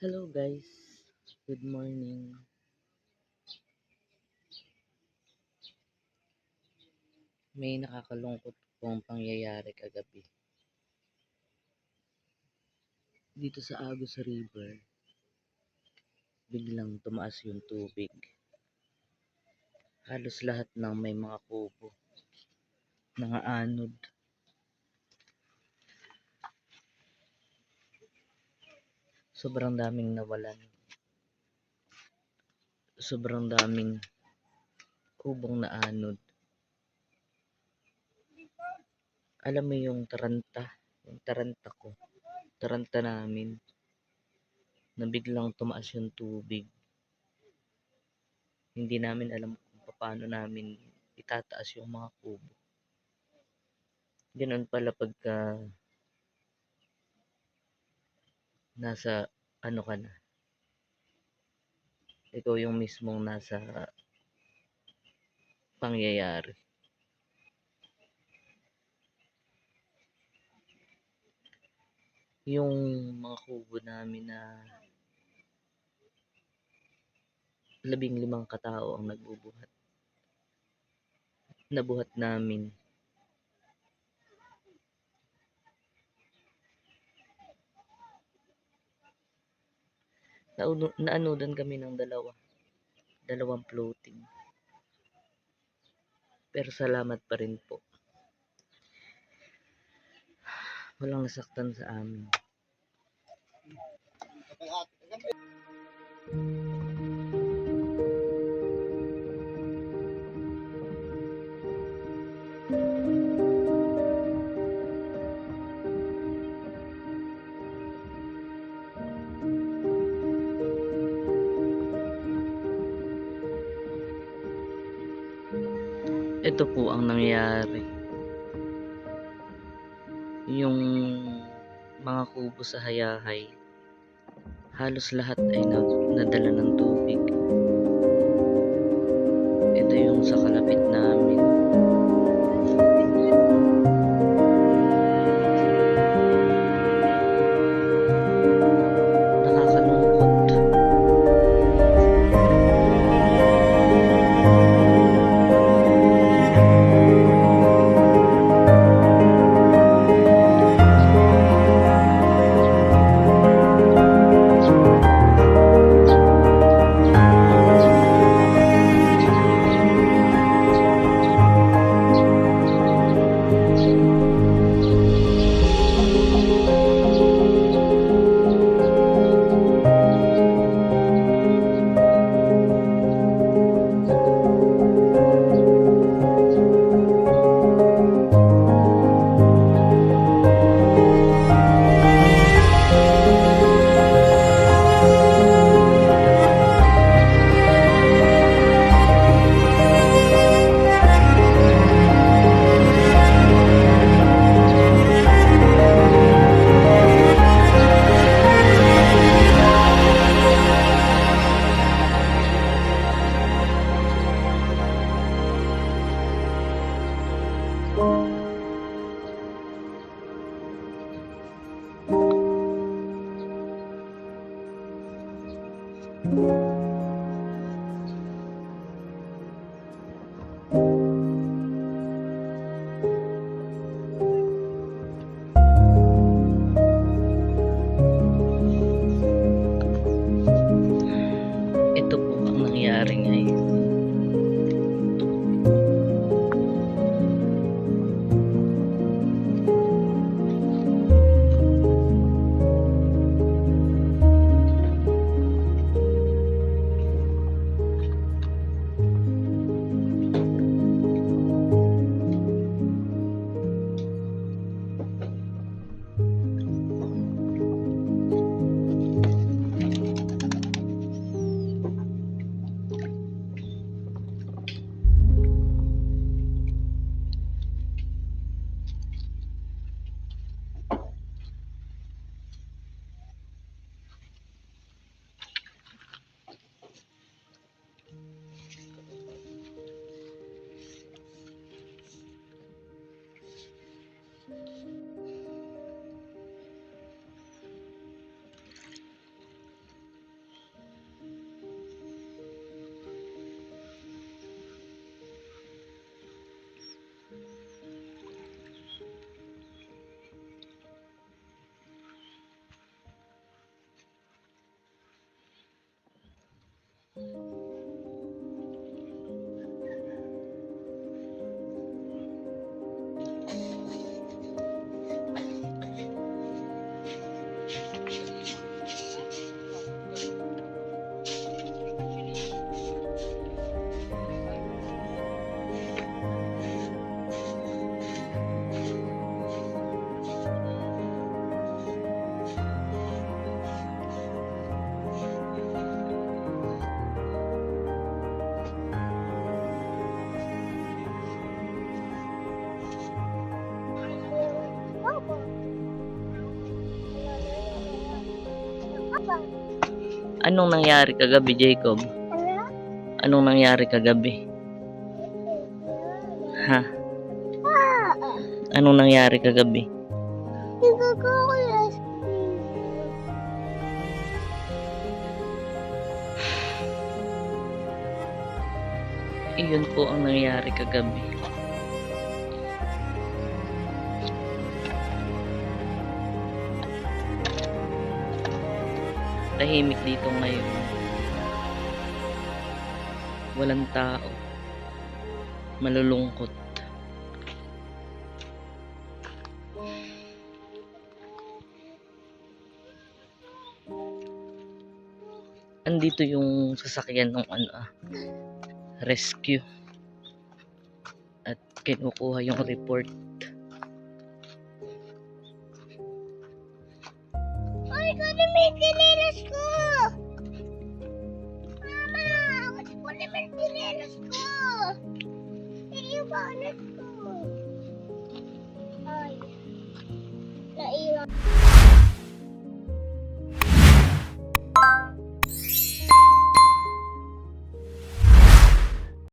Hello guys, good morning. May nakakalungkot pong pangyayari kagabi. Dito sa Agus River, biglang tumaas yung tubig. Halos lahat ng may mga kubo, mga anod. Sobrang daming nawalan. Sobrang daming kubong na anod. Alam mo yung taranta, yung taranta ko, taranta namin, na biglang tumaas yung tubig. Hindi namin alam kung paano namin itataas yung mga kubo. Ganoon pala pagka nasa ano ka na. Ikaw yung mismong nasa pangyayari. Yung mga kubo namin na labing limang katao ang nagbubuhat. Nabuhat namin. Nauno, naanudan kami ng dalawa. Dalawang floating. Pero salamat pa rin po. Walang nasaktan sa amin. Ito po ang nangyari. Yung mga kubo sa Hayahay, halos lahat ay na, nadala ng tubig. Ito yung sa kalapit namin. Anong nangyari kagabi, Jacob? Ano? Anong nangyari kagabi? Ha? Anong nangyari kagabi? Iyon po ang nangyari kagabi. Tahimik dito ngayon. Walang tao. Malulungkot. Andito yung sasakyan ng ano ah, rescue. At kinukuha yung report. Mo yung chinelas ko! Mama! Kunin mo yung chinelas ko! Iiwanan ko. Ay. Naiwan.